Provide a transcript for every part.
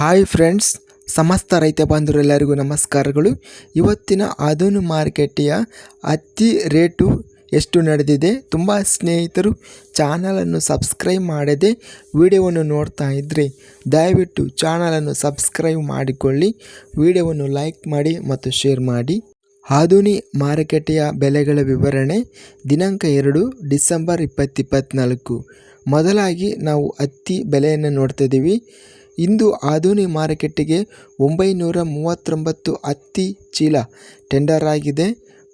Hi friends ಸಮಸ್ತ ರೈತ ಬಾಂಧವರೆಲ್ಲರಿಗೂ ನಮಸ್ಕಾರಗಳು. ಇವತ್ತಿನ ಆದೂನು ಮಾರುಕಟ್ಟೆಯ ಹತ್ತಿ ರೇಟು ಎಷ್ಟು ನಡೆದಿದೆ, ತುಂಬ ಸ್ನೇಹಿತರು ಚಾನಲನ್ನು ಸಬ್ಸ್ಕ್ರೈಬ್ ಮಾಡದೆ ವಿಡಿಯೋವನ್ನು ನೋಡ್ತಾ ಇದ್ದರೆ ದಯವಿಟ್ಟು ಚಾನಲನ್ನು ಸಬ್ಸ್ಕ್ರೈಬ್ ಮಾಡಿಕೊಳ್ಳಿ, ವಿಡಿಯೋವನ್ನು ಲೈಕ್ ಮಾಡಿ ಮತ್ತು ಶೇರ್ ಮಾಡಿ. ಆಧುನಿ ಮಾರುಕಟ್ಟೆಯ ಬೆಲೆಗಳ ವಿವರಣೆ ದಿನಾಂಕ ಎರಡು ಡಿಸೆಂಬರ್ ಇಪ್ಪತ್ತಿಪ್ಪತ್ನಾಲ್ಕು ಮೊದಲಾಗಿ ನಾವು ಹತ್ತಿ ಬೆಲೆಯನ್ನು ನೋಡ್ತಾ ಇದ್ದೀವಿ. ಇಂದು ಆಧುನಿ ಮಾರುಕಟ್ಟೆಗೆ ಒಂಬೈನೂರ ಮೂವತ್ತೊಂಬತ್ತು ಹತ್ತಿ ಚೀಲ ಟೆಂಡರ್ ಆಗಿದೆ.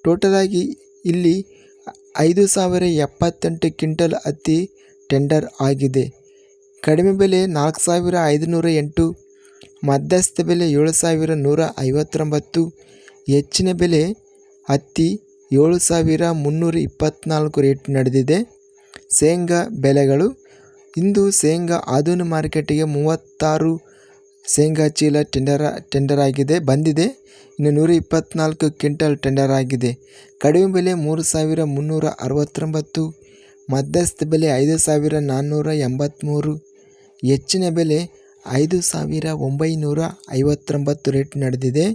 ಟೋಟಲ್ ಆಗಿ ಇಲ್ಲಿ ಐದು ಸಾವಿರ ಎಪ್ಪತ್ತೆಂಟು ಕ್ವಿಂಟಲ್ ಹತ್ತಿ ಟೆಂಡರ್ ಆಗಿದೆ. ಕಡಿಮೆ ಬೆಲೆ ನಾಲ್ಕು ಸಾವಿರ ಐದುನೂರ ಎಂಟು, ಮಧ್ಯಸ್ಥ ಬೆಲೆ ಏಳು ಸಾವಿರ ನೂರ ಐವತ್ತೊಂಬತ್ತು, ಹೆಚ್ಚಿನ ಬೆಲೆ ಹತ್ತಿ ಏಳು ಸಾವಿರ ಮುನ್ನೂರ ಇಪ್ಪತ್ತ್ನಾಲ್ಕು ರೇಟ್ ನಡೆದಿದೆ. ಶೇಂಗಾ ಬೆಲೆಗಳು ಇಂದು ಶೇಂಗಾ ಆದೂನು ಮಾರುಕಟ್ಟೆಗೆ ಮೂವತ್ತಾರು ಶೇಂಗಾ ಚೀಲ ಟೆಂಡರ್ ಟೆಂಡರ್ ಆಗಿದೆ, ಬಂದಿದೆ. ಇನ್ನು ನೂರ ಇಪ್ಪತ್ನಾಲ್ಕು ಕ್ವಿಂಟಲ್ ಟೆಂಡರ್ ಆಗಿದೆ. ಕಡಿಮೆ ಬೆಲೆ ಮೂರು ಸಾವಿರ ಮುನ್ನೂರ ಅರವತ್ತೊಂಬತ್ತು ಮಧ್ಯಸ್ಥ ಬೆಲೆ ಐದು ಸಾವಿರ ನಾನ್ನೂರ ಎಂಬತ್ತ್ಮೂರು ಹೆಚ್ಚಿನ ಬೆಲೆ ಐದು ಸಾವಿರ ಒಂಬೈನೂರ ಐವತ್ತೊಂಬತ್ತು ರೇಟ್ ನಡೆದಿದೆ.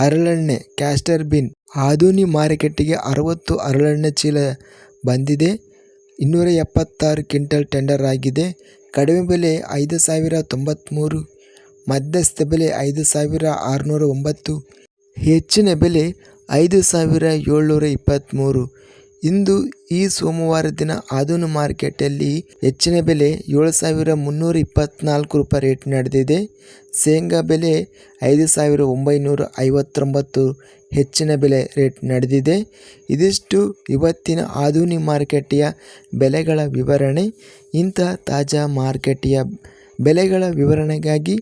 ಹರಳೆಣ್ಣೆ ಕ್ಯಾಸ್ಟರ್ ಬಿನ್ ಆಧುನಿ ಮಾರುಕಟ್ಟೆಗೆ ಅರವತ್ತು ಹರಳೆಣ್ಣೆ ಚೀಲ ಬಂದಿದೆ. ಇನ್ನೂರ ಎಪ್ಪತ್ತಾರು ಕ್ವಿಂಟಲ್ ಟೆಂಡರ್ ಆಗಿದೆ. ಕಡಿಮೆ ಬೆಲೆ ಐದು ಸಾವಿರ ತೊಂಬತ್ತ್ಮೂರು ಮಧ್ಯಸ್ಥ ಬೆಲೆ ಐದು ಸಾವಿರ ಆರುನೂರ ಒಂಬತ್ತು ಹೆಚ್ಚಿನ ಬೆಲೆ ಐದು ಸಾವಿರ ಏಳ್ನೂರ ಇಪ್ಪತ್ತ್ಮೂರು ಇಂದು ಈ ಸೋಮವಾರ ದಿನ ಆದೂನು ಮಾರ್ಕೆಟಲ್ಲಿ ಹೆಚ್ಚಿನ ಬೆಲೆ ಏಳು ಸಾವಿರ ಮುನ್ನೂರ ಇಪ್ಪತ್ತ್ನಾಲ್ಕು ರೂಪಾಯಿ ರೇಟ್ ನಡೆದಿದೆ. ಶೇಂಗಾ ಬೆಲೆ ಐದು ಸಾವಿರ ಒಂಬೈನೂರ ಐವತ್ತೊಂಬತ್ತು ಹೆಚ್ಚಿನ ಬೆಲೆ ರೇಟ್ ನಡೆದಿದೆ. ಇದಿಷ್ಟು ಇವತ್ತಿನ ಆಧುನಿ ಮಾರುಕಟ್ಟೆಯ ಬೆಲೆಗಳ ವಿವರಣೆ. ಇಂಥ ತಾಜಾ ಮಾರುಕಟ್ಟೆಯ ಬೆಲೆಗಳ ವಿವರಣೆಗಾಗಿ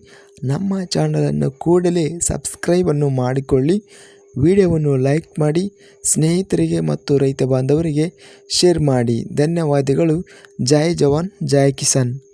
ನಮ್ಮ ಚಾನಲನ್ನು ಕೂಡಲೇ ಸಬ್ಸ್ಕ್ರೈಬನ್ನು ಮಾಡಿಕೊಳ್ಳಿ. ವಿಡಿಯೋವನ್ನು ಲೈಕ್ ಮಾಡಿ ಸ್ನೇಹಿತರಿಗೆ ಮತ್ತು ರೈತ ಬಾಂಧವರಿಗೆ ಶೇರ್ ಮಾಡಿ. ಧನ್ಯವಾದಗಳು. ಜೈ ಜವಾನ್ ಜೈ ಕಿಸಾನ್.